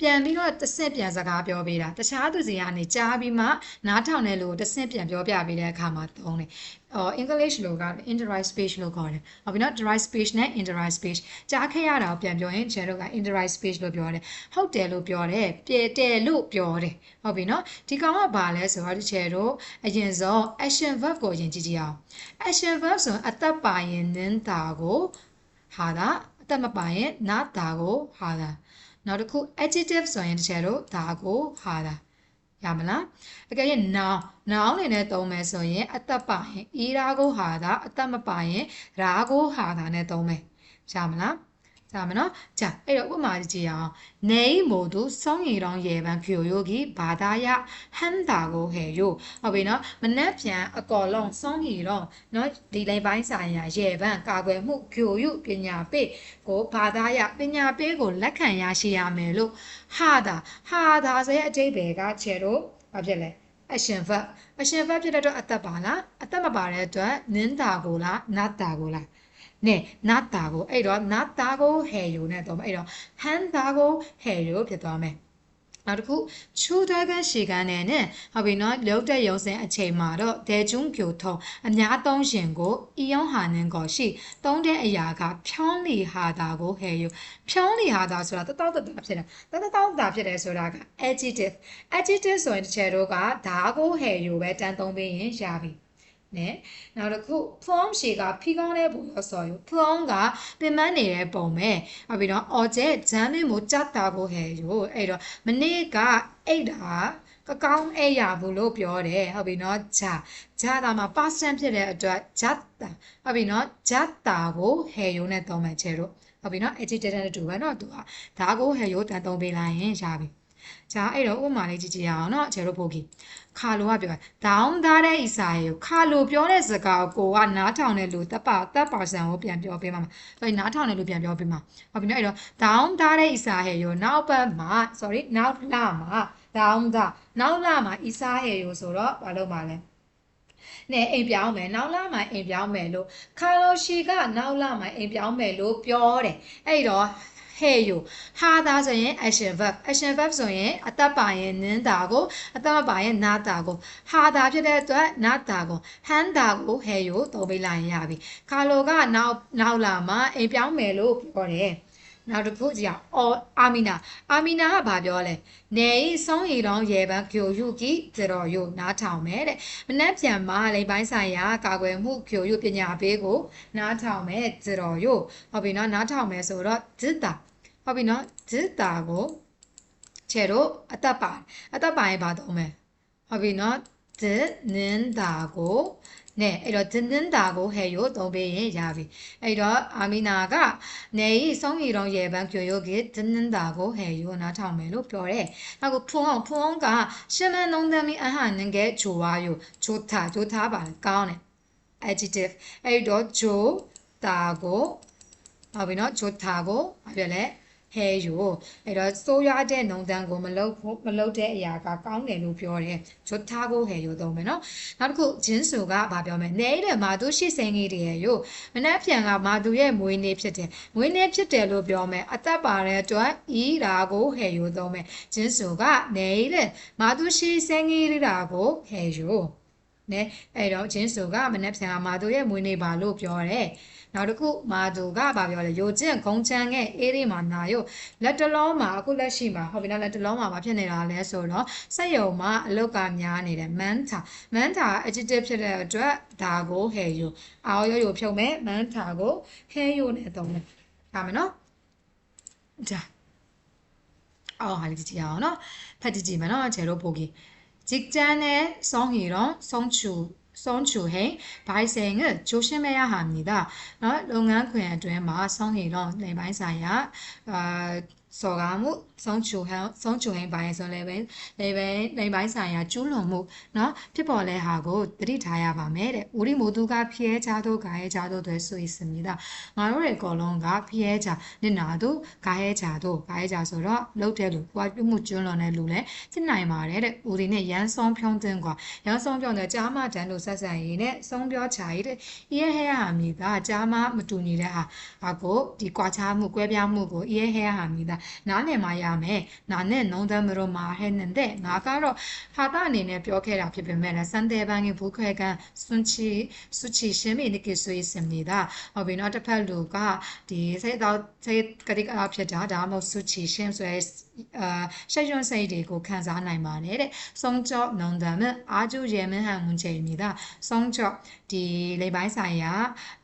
ပြန်ပြီးတော့တစ်ဆင့်ပြန်စကားပြောပေးတာတခြားသူစီကနေကြားပြီးမှနားထောင်တဲ့လူကိုတစ်ဆင့်ပြန်ပြောပြပေးတဲ့အခါမှာသုံးတယ်။အော် English လို့က indirect speech လို့ခေါ်တယ်။ဟုတ်ပြီနော် direct speech နဲ့ indirect speech ကြားခဲ့ရတာကိုပြန်ပြောရင်ကျန်တို့က indirect speech လို့ပြောတယ်။ဟုတ်တယ်လို့ပြောတယ်။ပြေတယ်လို့ပြောတယ်။ဟုတ်ပြီနော်ဒီကောင်ကဘာလဲဆိုတော့ဒီချေတို့အရင်ဆုံး action verb ကိုအရင်ကြည့်ကြည့်အောင်။ action verb ဆိုအသက်ပါရင်နင်းတာကိုဟာတာအသက်မပါရင်နားတာကိုဟာတာ နောက်တစ်ခု adjective ဆိုရင်တစ်ချက်တော့ဒါကိုဟာတာရမလားအကယ်၍ noun noun အနေနဲ့သုံးမယ်ဆိုရင် အသက်ပါရင်ဤရာကိုဟာတာအသက်မပါရင်ရာကိုဟာတာနဲ့သုံးမယ်ရမလား ဒါမနော်။ကြာအဲ့တော့ဥပမာကြည့်အောင်။နေမို့သူစောင်းရီတောင်းရေပန်းဖြိုယိုကီဘာသာယဟန်တာကိုဟေယို။ဟုတ်ပြီနော်။မနှက်ပြန်အကော်လုံးစောင်းရီတော့နော်ဒီလိုင်းပိုင်းဆိုင်ရာရေပန်းကာကွယ်မှုဖြိုယိုပညာပေးကိုဘာသာယပညာပေးကိုလက်ခံရရှိရမယ်လို့ဟာတာဟာတာဆိုရဲ့အတိတ်ပဲကချေတို့ဘာဖြစ်လဲ။အရှင်ဖတ်အရှင်ဖတ်ဖြစ်တဲ့အတွက်အသက်ပါလားအသက်မပါတဲ့အတွက်နင်းတာကိုလားနတ်တာကိုလား။ နဲ့နတ်တာကိုအဲ့တော့နတ်တာကိုဟဲယူနဲ့တော့အဲ့တော့ဟန်တာကိုဟဲယူဖြစ်သွားမယ်နောက်တစ်ခုချူတွဲကန်းရှေကန်းနဲ့နဲ့ဟုတ်ပြီနော်လောက်တဲ့ရုံစင်အချိန်မှာတော့ဒေကျုံပြိုထုံအများသုံးရှင်ကိုအီယောင်းဟာနင်းကိုရှိသုံးတဲ့အရာကဖြောင်းလီဟာတာကိုဟဲယူဖြောင်းလီဟာတာဆိုတာတတောက်တတာဖြစ်တယ်တတောက်တာဖြစ်တယ်ဆိုတာက adjective adjective ဆိုရင်တစ်ချက်တော့ကဒါကိုဟဲယူပဲတန်းသုံးပေးရင်ရပြီ နဲ့နောက်တစ်ခု form ရှေကဖီကောင်းတဲ့ပုံရောဆိုယူ form ကပင်ပန်းနေတဲ့ပုံပဲဟုတ်ပြီနော် object ဂျမ်းမင်းကိုကြတာကိုဟဲ့ယူအဲ့တော့မနေ့ကအိတ်တာကကကောင်းအဲ့ရဘူးလို့ပြောတယ်ဟုတ်ပြီနော်ဂျာဂျာတာမှာ person ဖြစ်တဲ့အတွက်ဂျာတာဟုတ်ပြီနော်ဂျာတာကိုဟေယိုနဲ့သုံးမယ်ချေတို့ဟုတ်ပြီနော် adjective နဲ့တူပဲနော်သူကဒါကိုဟေယိုတန်သုံးပေးလိုက်ရင်ရပြီ ဂျာအဲ့တော့ဥပမာလေးကြည့်ကြည့်ရအောင်နော်ချေတို့ပို့ကြီးခါလိုကပြောဒေါင်းသားတဲ့ဣစာရေကိုခါလိုပြောတဲ့စကားကိုကိုကနားထောင်တဲ့လူတပ်ပါတပ်ပါဆန်ကိုပြန်ပြောပေးမှာဆိုရင်နားထောင်တဲ့လူပြန်ပြောပေးမှာဟုတ်ပြီနော်အဲ့တော့ဒေါင်းသားတဲ့ဣစာရေကိုနောက်ပတ်မှာ sorry နောက်လာမှာဒေါင်းသားနောက်လာမှာဣစာရေကိုဆိုတော့ဘာလို့မှာလဲနဲ့အိမ်ပြောင်းမယ်နောက်လာမှအိမ်ပြောင်းမယ်လို့ခါလိုရှိကနောက်လာမှအိမ်ပြောင်းမယ်လို့ပြောတယ်အဲ့တော့ hey yo ဟာတာဆိုရင် action verb action verb ဆိုရင်အသက်ပါရင်နင်းတာကိုအသက်မပါရင်နာတာကိုဟာတာဖြစ်တဲ့အတွက်နာတာကိုဟန်တာကို hey yo သုံးပေးလိုက်ရင်ရပြီခါလိုကနောက်နောက်လာမှအိမ်ပြောင်းမယ်လို့ပြောတယ်နောက်တစ်ခုကြည့်အောင်အာမီနာအာမီနာကဘာပြောလဲနေဤဆုံးရီတော်ရေပန်းကျိုယူကီဇတော်ယိုနားထောင်မယ်တဲ့မနှက်ပြန်မှာလိမ်ပိုင်းဆိုင်ရာကာကွယ်မှုကျိုယူပညာပေးကိုနားထောင်မယ်ဇတော်ယိုဟုတ်ပြီနော်နားထောင်မယ်ဆိုတော့ဇစ်တာ ဟုတ်ပြီနော်ဇစ်တာကိုခြေတို့အသက်ပါအသက်ပါရင်ဘာသုံးမလဲဟုတ်ပြီနော်ဇစ်နင်းတာကိုနဲ့အဲ့တော့ဇင်းဇင်းတာကိုဟဲ့ရိုသုံးပေးရင်ရပြီအဲ့တော့အာမီနာကနေဤဆုံးရီတော်ရေပန်းကျိုရိုကေဇင်းဇင်းတာကိုဟဲ့ရိုနားထောင်မယ်လို့ပြောတယ်နောက်ကိုဖုံအောင်ဖုံအောင်ကရှမန်နုံသမီအဟန်ငငယ်ဂျိုဝါယိုဂျိုတာဂျိုတာပါလေကောင်းတယ် adjective အဲ့တော့ဂျိုတာကိုဟုတ်ပြီနော်ဂျိုတာကိုဘာပြောလဲ ဟဲယူအဲ့တော့စိုးရတဲ့နုံတန်းကိုမလုတ်မလုတ်တဲ့အရာကကောင်းတယ်လို့ပြောတယ်ဂျွတ်ထားကိုဟဲယူသုံးမယ်နော်နောက်တစ်ခုဂျင်းဆူကဘာပြောမလဲနေတဲ့မာသူရှိစိန်ကြီးတည်းရဲ့ယူမနှက်ပြန်ကမာသူရဲ့မွေးနေ့ဖြစ်တယ်မွေးနေ့ဖြစ်တယ်လို့ပြောမယ်အသက်ပါတဲ့အတွက်ဤရာကိုဟဲယူသုံးမယ်ဂျင်းဆူကနေတဲ့မာသူရှိစိန်ကြီးရာကိုဟဲယူနဲအဲ့တော့ဂျင်းဆူကမနှက်ပြန်ကမာသူရဲ့မွေးနေ့ပါလို့ပြောတယ် နောက်တစ်ခုမာသူကဗာပြောလဲရိုကျင့်ဂုံချမ်းရဲ့အေးရီမှာနာရုပ်လက်တလုံးမှာအခုလက်ရှိမှာဟုတ်ပြီနော်လက်တလုံးမှာမဖြစ်နေတာလဲဆိုတော့စက်ရုံမှာအလုတ်ကများနေတယ် manta manta adjective ဖြစ်တဲ့အတွက်ဒါကို hair you အာရောရိုဖြုံမဲ့ manta ကို hair you နဲ့သုံးမယ်ဒါမယ်နော်ဒါအော်ဟာလေးကြည့်ရအောင်နော်ဖတ်ကြည့်ကြည့်မယ်နော်ခြေတို့ပိုကြီးဂျစ်ကျန်နဲ့ဆောင်းဟီရောဆောင်းချူ 선주해 발생은 조심해야 합니 다. 어, 농안 구에 တွင်မှာဆောင်းရေတော့နေပိုင်းဆိုင်ရာအာစော်ကားမှု ဆုံးချိုဟန်ဆုံးချိုဟန်ပိုင်းဆိုလည်းပဲလေပဲနေပိုင်းဆိုင်ရာကျူးလွန်မှုเนาะဖြစ်ပေါ်လဲဟာကိုသတိထားရပါမယ်တဲ့ဦးရီမိုသူကဖျဲချသောဂါရဲချသောသွဲဆို၏စမီတာငါတို့ရဲ့အကောလုံးကဖျဲချနစ်နာသူဂါရဲချသောဂါရဲချဆိုတော့လှုပ်တဲ့လူပွားပြုမှုကျူးလွန်တဲ့လူလည်းဖြစ်နိုင်ပါတယ်တဲ့ဦးရီနဲ့ရန်ဆုံးဖြုံးခြင်းကွာရန်ဆုံးဖြုံးတဲ့ကြားမတန်လို့ဆက်ဆံရေးနဲ့ဆုံးပြောချာရေးတဲ့ရဲဟဲဟာမီကကြားမမတူညီတဲ့ဟာကိုဒီကွာခြားမှုကွဲပြားမှုကိုရဲဟဲဟာမီကနားလည်မှရမယ်နာနဲ့နှုံးသမရောမှာဟဲ့နေတဲ့ငါကတော့ဟာတာအနေနဲ့ပြောခဲ့တာဖြစ်ပေမဲ့လည်းစံတဲ့ဘန်းကဘူခွဲကန်စွန်ချီစွချီရှင်းမိနေကိဆိုရစနေတာဟုတ်ပြီနော်တစ်ဖက်လူကဒီစိတ်တော့စိတ်ကတိကအားဖြစ်တာဒါမှမဟုတ်စွချီရှင်းဆိုရဲအာရှရွံ့စိတ်တွေကိုခံစားနိုင်ပါတယ်တဲ့ဆုံးကြောနုံတမ်းအာကျူရေမင်းဟန်ဝင်ချိန်မိတာဆုံးကြော ဒီလေပိုင်းဆိုင်ရာ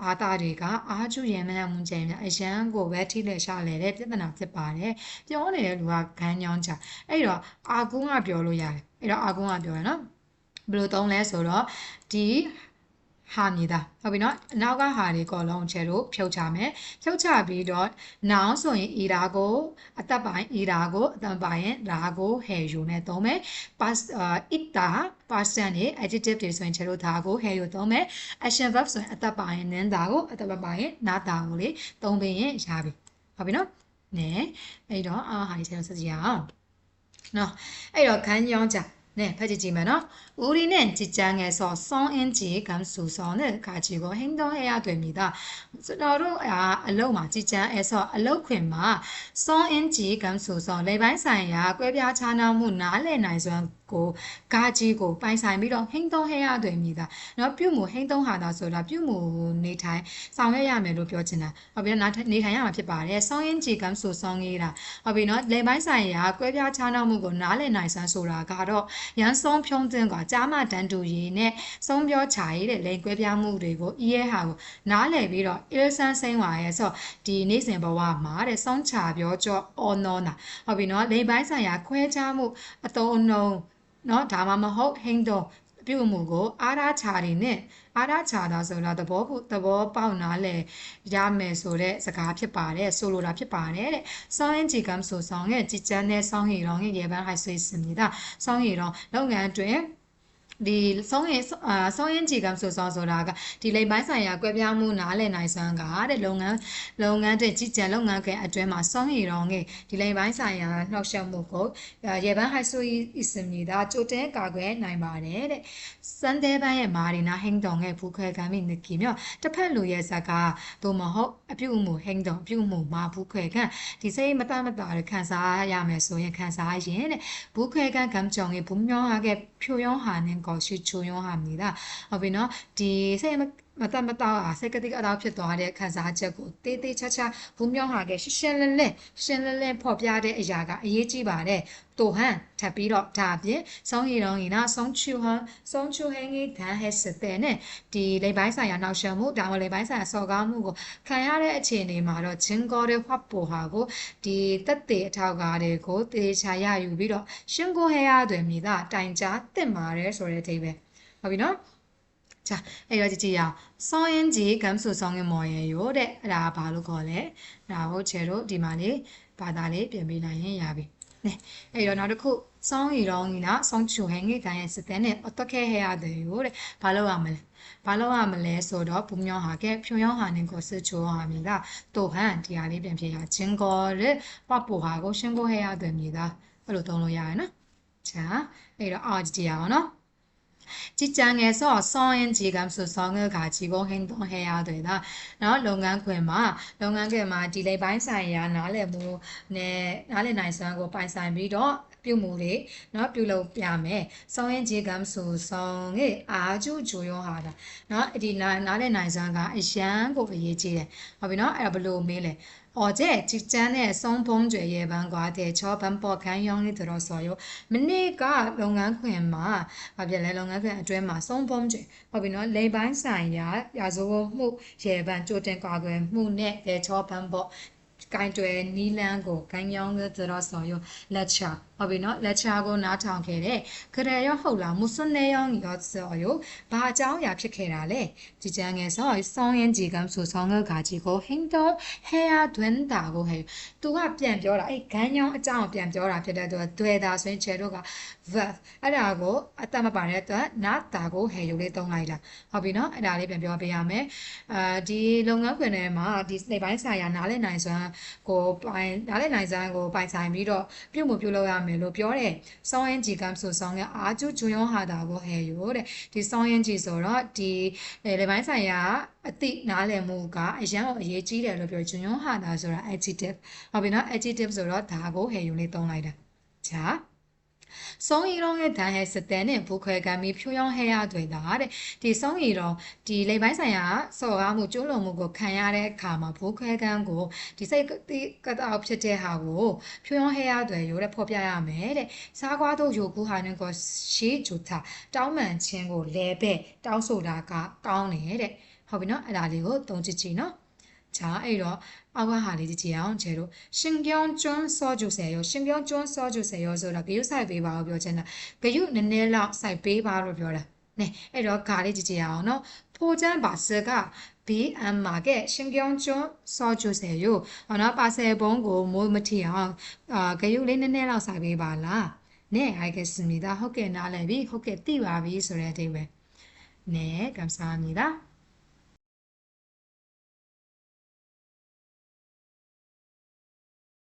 အာတာတွေကအာကျူရေမင်းဟန်ဝင်ချိန်မြအရန်ကိုပဲထိလက်ရှာလဲတဲ့ပြဿနာဖြစ်ပါတယ်ပြောနေတဲ့လူကခန်းညောင်းချအဲ့တော့အာကုန်းကပြောလို့ရတယ်အဲ့တော့အာကုန်းကပြောရနော်ဘယ်လိုသုံးလဲဆိုတော့ဒီ ဟာမြည်တာဟုတ်ပြီနော်အနောက်ကဟာတွေအကုန်လုံးချဲတို့ဖြုတ်ချမယ်ဖြုတ်ချပြီးတော့ noun ဆိုရင် ira ကိုအသက်ပိုင်း ira ကိုအတန်ပိုင်းရာကို he you နဲ့သုံးမယ် past ita person တွေ adjective တွေဆိုရင်ချဲတို့ဒါကို he you သုံးမယ် action verb ဆိုရင်အသက်ပိုင်းနင်းတာကိုအသက်ပိုင်းနာတာကိုလေသုံးပေးရင်ရပြီဟုတ်ပြီနော်နဲအဲ့တော့အာဟာဒီချဲတို့ဆက်ကြည့်အောင်နော်အဲ့တော့ခန်းကြောင်းကြ 네, 페이지 지면어 우리는 직장에서 성인지 감수성을 가지고 행동해야 됩니다. 서로 아, 로마 직장에서 로퀸마 성인지 감수성 내반사야 꾀비아 차나무 나래 나이선 ကိုကာကြီးကိုပိုင်ဆိုင်ပြီးတော့ဟိန်းသုံးဟဲရသွေမြည်တာเนาะပြုမှုဟိန်းသုံးဟာတာဆိုတာပြုမှုနေထိုင်ဆောင်ရွက်ရမယ်လို့ပြောချင်တာဟုတ်ပြီနော်နေထိုင်ရမှာဖြစ်ပါတယ်ဆောင်းရင်ကြည်ကမ်းဆိုဆောင်းရေးတာဟုတ်ပြီနော်လေပိုင်းဆိုင်ရာကွဲပြားခြားနားမှုကိုနားလည်နိုင်စမ်းဆိုတာကတော့ရန်ဆုံးဖြုံးတင်ကကြားမတန်တူရေးနဲ့ဆုံးပြောချာရေးတဲ့လိန်ကွဲပြားမှုတွေကိုအီးရဲဟာကိုနားလည်ပြီးတော့အီလဆန်စိမ့်ပါရဲ့ဆိုဒီနေ့စဉ်ဘဝမှာတဲ့ဆုံးချပြောကြောအော်နော်နာဟုတ်ပြီနော်လိန်ပိုင်းဆိုင်ရာခွဲခြားမှုအတုံးအနှုံ နော်ဒါမှမဟုတ်ဟိန်းတော်ပြုမှုကိုအာရချာတွေနဲ့အာရချာတာဆိုတာသဘောကိုသဘောပေါက်နားလဲရမယ်ဆိုတဲ့စကားဖြစ်ပါတယ်ဆိုလိုတာဖြစ်ပါတယ်တဲ့။ဆောင်းရင်ဂျီကမ်ဆိုဆောင်ရဲ့ကြည်ကျန်းတဲ့ဆောင်းရီရောင်ရဲ့ရေပန်းဟိုက်ဆွေးစင်မြတာဆောင်းရီရောင်လုပ်ငန်းတွင် ဒီဆုံးရင်အာဆုံးရင်ကြည်ကံဆိုဆောင်ဆိုတာကဒီလိမ်ပိုင်းဆိုင်ရာကွဲပြားမှုနားလည်နိုင်စွမ်းကတဲ့လုပ်ငန်းလုပ်ငန်းတဲ့ကြီးကြံလုပ်ငန်းကအတွင်းမှာဆုံးရည်တော်ငယ်ဒီလိမ်ပိုင်းဆိုင်ရာနှောက်ယှက်မှုကိုရေပန်းဟိုက်ဆိုအစ်စမီဒါကြိုတဲကာကွယ်နိုင်ပါတယ်တဲ့စန်တဲပန်းရဲ့မာရီနာဟင်းတော်ငယ်ဖူးခွဲကမ်းမိနကီမြော့တစ်ဖက်လူရဲ့ဇက်ကသို့မဟုတ်အပြုအမူဟင်းတော်အပြုအမူမာဖူးခွဲကမ်းဒီစိတ်မတမတာရခံစားရမယ်ဆိုရင်ခံစားရင်တဲ့ဘူးခွဲကမ်းကမ်းကြောင်ရဲ့ဘူးမြောဟာကဖြိုရောဟာနင်ကိုရှိချိုရောဟာမီတာဟုတ်ပြီနော်ဒီစိတ် မတမတော့အားစိတ်ကတိကအတော့ဖြစ်သွားတဲ့ခံစားချက်ကိုတေးသေးချာချာဘူးမြောဟာကရှင်းရှင်းလင်းလင်းရှင်းလင်းလင်းဖော်ပြတဲ့အရာကအရေးကြီးပါတယ်တိုဟန်ထပ်ပြီးတော့ဒါပြင်စောင်းရီတော်ရီနာစောင်းချူဟန်စောင်းချူဟန်ကြီးဒန်ဟက်စတဲ့နဲ့ဒီလိမ်ပိုင်းဆိုင်ရာနောက်ရှမှုဒါမှလိမ်ပိုင်းဆိုင်ရာစော်ကားမှုကိုခံရတဲ့အခြေအနေမှာတော့ဂျင်ကောတဲ့ဖတ်ပေါ်ဟာကိုဒီတက်တဲ့အထောက်ကားတွေကိုတေချာရယူပြီးတော့ရှင်ကိုဟဲရတွေမိသားတိုင်ကြားတင်ပါတယ်ဆိုတဲ့အဓိပ္ပာယ်ဟုတ်ပြီနော် 자အဲ့တော့ကြည့်ကြည့်ရအောင်ဆောင်းရင်ကြီးကမ်ဆူဆောင်းရင်မော်ရင်ရိုးတဲ့အဲ့ဒါဘာလို့ခေါ်လဲဒါဟုတ်ချေတို့ဒီမှာလေးဘာသာလေးပြင်ပေးလိုက်ရင်ရပြီနဲအဲ့တော့နောက်တစ်ခုဆောင်းရီရောင်းကြီးနာဆောင်းချူဟင်ကြီးကိုင်းရဲ့စတဲ့နဲ့အတော့ခဲဟဲရတယ်ရိုးတဲ့ဘာလို့ရမလဲဘာလို့ရမလဲဆိုတော့ဘုံညောဟာကဲဖြုံယောဟာနင်ကိုစစ်ချိုဟာမြင်တာတိုဟန်တရားလေးပြင်ပြရချင်းကောလေပပူဟာကိုရှင်းကိုဟဲရတယ်မြင်တာအဲ့လိုသုံးလို့ရရနော်ချာအဲ့တော့အော်ကြည့်ရအောင်နော် 직장에서성인지감수성을가지고행동해야되다เนาะလုပ်ငန်းခွင်မှာလုပ်ငန်းခွင်မှာဒီလိပ်ပိုင်းဆိုင်ရာနားလည်မှုနဲ့နားလည်နိုင်စွမ်းကိုပိုင်ဆိုင်ပြီးတော့ပြုမှုတွေเนาะပြုလုပ်ပြမယ်စောင်းရင်ခြေကမ်းဆိုဆောင်ရဲ့အာကျူဂျူရောဟာတာเนาะဒီနားနားလည်နိုင်စွမ်းကအရန်ကိုအရေးကြီးတယ်ဟုတ်ပြီเนาะအဲ့ဒါဘယ်လိုမေးလဲ 어제 직장에 성범죄 예방과 대처 방법 강연이 들었어 요. 문제가 롱안군마 바빌레 롱안군 아드마 성범죄 바비노 레이반 사이야 야소무 예방 조된 과거의 무네 대처 방법 간조의 니랑고 강연이 들었어 요. 렛츠ကိုင်းရောင်းသတော်ဆော်ရလက်ချဟုတ်ပြီနော်လက်ချကိုနားထောင်ခဲ့တဲ့ခရရောဟုတ်လားမွစွန်းနေရောင်းရောဆော်ရဘာအကြောင်းအရာဖြစ်ခဲ့တာလဲဒီချန်ငယ်ဆော်ဆောင်းရင်ကြီးကမ်ဆူဆောင်းကခါကြီးကိုဟင်းတော့ဟဲယာတွန်းတာကိုဟဲသူကပြန်ပြောတာအဲ့ဂန်းရောင်းအကြောင်းပြန်ပြောတာဖြစ်တဲ့အတွက်တွေ့တာဆိုရင်ချေတို့က verb အဲ့ဒါကိုအတတ်မပါတဲ့အတွက်နာတာကိုဟဲယူလေးသုံးလိုက်တာဟုတ်ပြီနော်အဲ့ဒါလေးပြန်ပြောပေးရမယ်အာဒီလုပ်ငန်းခွင်ထဲမှာဒီစိတ်ပိုင်းဆိုင်ရာနားလည်နိုင်စွမ်းကိုပိုင်နားလည်နိုင်စွမ်းကိုပိုင်ဆိုင်ပြီးတော့ပြုတ်မှုပြုတ်လို့ရမယ်လို့ပြောတယ်စောင်းရင်ကြည်ကမ်ဆိုဆောင်းရဲ့အာကျူဂျွန်ယောဟာတာကိုဟဲယူတဲ့ဒီစောင်းရင်ကြည်ဆိုတော့ဒီလေပိုင်းဆိုင်ရာအတိနားလည်မှုကအရန်အရေးကြီးတယ်လို့ပြောဂျွန်ယောဟာတာဆိုတာ adjective ဟုတ်ပြီနော် adjective ဆိုတော့ဒါကိုဟဲယူလေးသုံးလိုက်တာဂျာ 松一龙的但还是担任不快感米漂亮黑呀对的哈的。第松一龙第礼拜三呀，所阿木九龙木个看呀的看嘛不快感过，第三个第个到ဖြစ်တဲ့ဟာကိုဖြိုးရောဟဲရတွေရိုးတဲ့ဖော်ပြရမယ်တဲ့စားကွားတို့ယိုကူဟာနဲ့ကိုရှေးဂျူတာတောင်းမှန်ခြင်းကိုလဲပဲတောင်းဆိုတာကကောင်းတယ်တဲ့ဟုတ်ပြီနော်အဲ့ဒါလေးကိုသုံးကြည့်ကြည့်နော် 자အဲ့တော့အောက်ကဟာလေးကြည့်အောင်ကျဲတို့ရှင်ပြုံးကျွန်းစောကျူဆယ်ရောရှင်ပြုံးကျွန်းစောကျူဆယ်ရောဆိုတာဂယုစိုက်ပေးပါလို့ပြောချင်တာဂယုနည်းနည်းလောက်စိုက်ပေးပါလို့ပြောတာနဲအဲ့တော့ဂါလေးကြည့်ကြအောင်နော်ဖိုးချမ်းပါစက BM မှာကရှင်ပြုံးကျွန်းစောကျူဆယ်ရောဟောနော်ပါဆယ်ပုံးကိုမိုးမထီအောင်အာဂယုလေးနည်းနည်းလောက်စိုက်ပေးပါလား네 알겠습니다.ဟုတ်ကဲ့နားလည်ပြီဟုတ်ကဲ့သိပါပြီဆိုတဲ့အဓိပ္ပာယ်네 감사합니다.